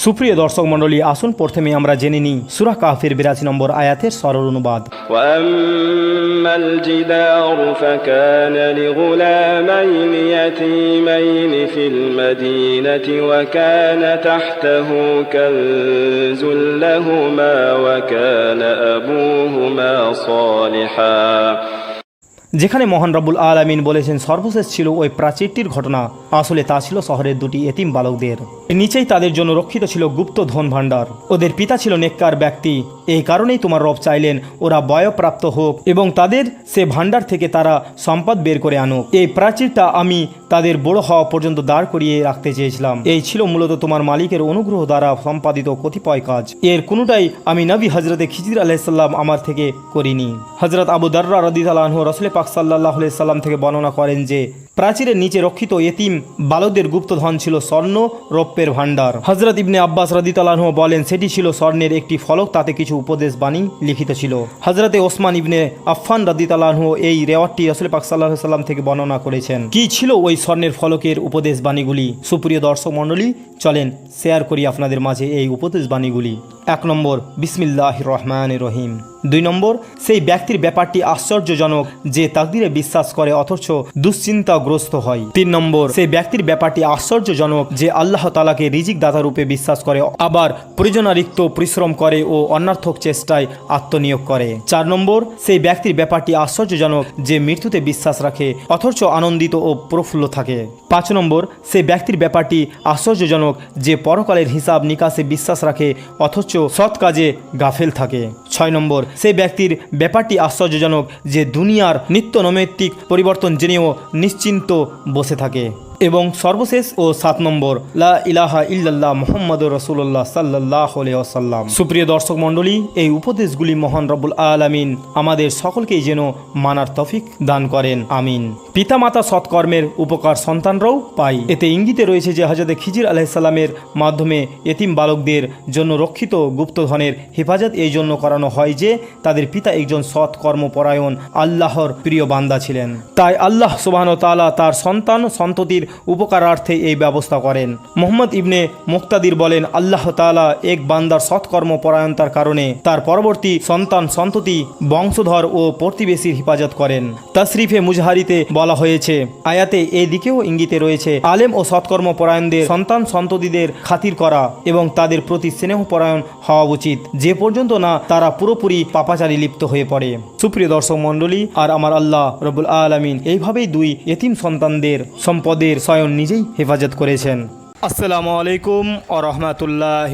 সুপ্রিয় দর্শক মণ্ডলী আসুন প্রথমে আমরা জেনে নিই সুরা কাফির বিরাশি নম্বর আয়াতের সরল অনুবাদ وأما الجدار فكان لغلامين يتيمين في المدينة وكان تحته كنز لهما وكان أبوهما صالحا যেখানে মহান রব্বুল আলামিন বলেছেন, সর্বশেষ ছিল ওই প্রাচীরটির ঘটনা। আসলে তা ছিল শহরের দুটি এতিম বালকদের। নিচেই তাদের জন্য রক্ষিত ছিল গুপ্ত ধন ভাণ্ডার ওদের পিতা ছিল নেককার ব্যক্তি। এই কারণেই তোমার রব চাইলেন ওরা বয়প্রাপ্ত হোক এবং তাদের সে ভাণ্ডার থেকে তারা সম্পদ বের করে আনুক। এই প্রাচীরটা আমি তাদের বড় হওয়া পর্যন্ত দাঁড় করিয়ে রাখতে চেয়েছিলাম। এই ছিল মূলত তোমার মালিকের অনুগ্রহ দ্বারা সম্পাদিত কতিপয় কাজ। এর কোনোটাই আমি নবী হজরতে খিজির আলাইসাল্লাম আমার থেকে করিনি। হজরত আবু দার্রা রদিত আলাহ রসলে পাক সাল্লাহ সাল্লাম থেকে বর্ণনা করেন যে প্রাচীরের নিচে রক্ষিত এতিম বালকদের গুপ্তধন ছিল স্বর্ণ, রৌপ্যের ভাণ্ডার। হজরত ইবনে আব্বাস রদিত আলাহ বলেন, সেটি ছিল স্বর্ণের একটি ফলক, তাতে কিছু উপদেশ বাণী লিখিত ছিল। হজরতে ওসমান ইবনে আফফান রদিত আলাহ এই রেওয়ারটি রসুল পাক সাল্লাহ সাল্লাম থেকে বর্ণনা করেছেন। কি ছিল ওই স্বর্ণের ফলকের উপদেশ বাণীগুলি? সুপ্রিয় দর্শক মণ্ডলী, চলেন শেয়ার করি আপনাদের মাঝে এই উপদেশ বাণীগুলি। এক নম্বর বিসমিল্লাহ রহমান রহিম। দুই নম্বর, সেই ব্যক্তির ব্যাপারটি আশ্চর্যজনক যে তাকদিরে বিশ্বাস করে অথচ দুশ্চিন্তাগ্রস্ত হয়। তিন নম্বর, সেই ব্যক্তির ব্যাপারটি আশ্চর্যজনক যে আল্লাহ তালাকে রিজিক দাতা রূপে বিশ্বাস করে, আবার প্রয়োজনারিক্ত পরিশ্রম করে ও অন্যার্থক চেষ্টায় আত্মনিয়োগ করে। চার নম্বর, সেই ব্যক্তির ব্যাপারটি আশ্চর্যজনক যে মৃত্যুতে বিশ্বাস রাখে, অথচ আনন্দিত ও প্রফুল্ল থাকে। পাঁচ নম্বর, সেই ব্যক্তির ব্যাপারটি আশ্চর্যজনক যে পরকালের হিসাব নিকাশে বিশ্বাস রাখে, অথচ সৎ কাজে গাফেল থাকে। ছয় নম্বর, সেই ব্যক্তির ব্যাপারটি আশ্চর্যজনক যে দুনিয়ার নিত্য নৈমিত্তিক পরিবর্তন জেনেও নিশ্চিন্ত বসে থাকে। এবং সর্বশেষ ও সাত নম্বর, লা ইলাহা ইল্লাল্লাহ মোহাম্মদ রসুল্লাহ সাল্লাহ সাল্লাম সুপ্রিয় দর্শক মণ্ডলী, এই উপদেশগুলি মহান রব্বুল আলামিন আমাদের সকলকেই যেন মানার তফিক দান করেন। আমিন। পিতামাতা সৎকর্মের উপকার সন্তানরাও পাই এতে ইঙ্গিতে রয়েছে যে হজরত খিজির আলাইসাল্লামের মাধ্যমে এতিম বালকদের জন্য রক্ষিত গুপ্তধনের হেফাজত এই জন্য করানো হয় যে তাদের পিতা একজন সৎ কর্মপরায়ণ আল্লাহর প্রিয় বান্দা ছিলেন। তাই আল্লাহ সুবাহন তালা তার সন্তান সন্ততির উপকারার্থে এই ব্যবস্থা করেন। মোহাম্মদ ইবনে মুক্তাদির বলেন, আল্লাহ তালা এক বান্দার সৎকর্ম পরায়ণতার কারণে তার পরবর্তী সন্তান, সন্ততি, বংশধর ও প্রতিবেশীর হেফাজত করেন। তশরিফে মুজহারিতে বলা হয়েছে। আয়াতে এই দিকেও ইঙ্গিতে রয়েছে, আলেম ও সৎকর্ম পরায়ণদের সন্তান সন্ততিদের খাতির করা এবং তাদের প্রতি স্নেহ পরায়ণ হওয়া উচিত। যে পর্যন্ত না, তারা পুরোপুরি পাপাচারী লিপ্ত হয়ে পড়ে। সুপ্রিয় দর্শক মণ্ডলী, আর আমার আল্লাহ রবুল আলমিন এইভাবেই দুই এতিম সন্তানদের সম্পদের স্বয়ং নিজেই হেফাজত করেছেন। আসসালামু আলাইকুম ও রহমতুল্লাহ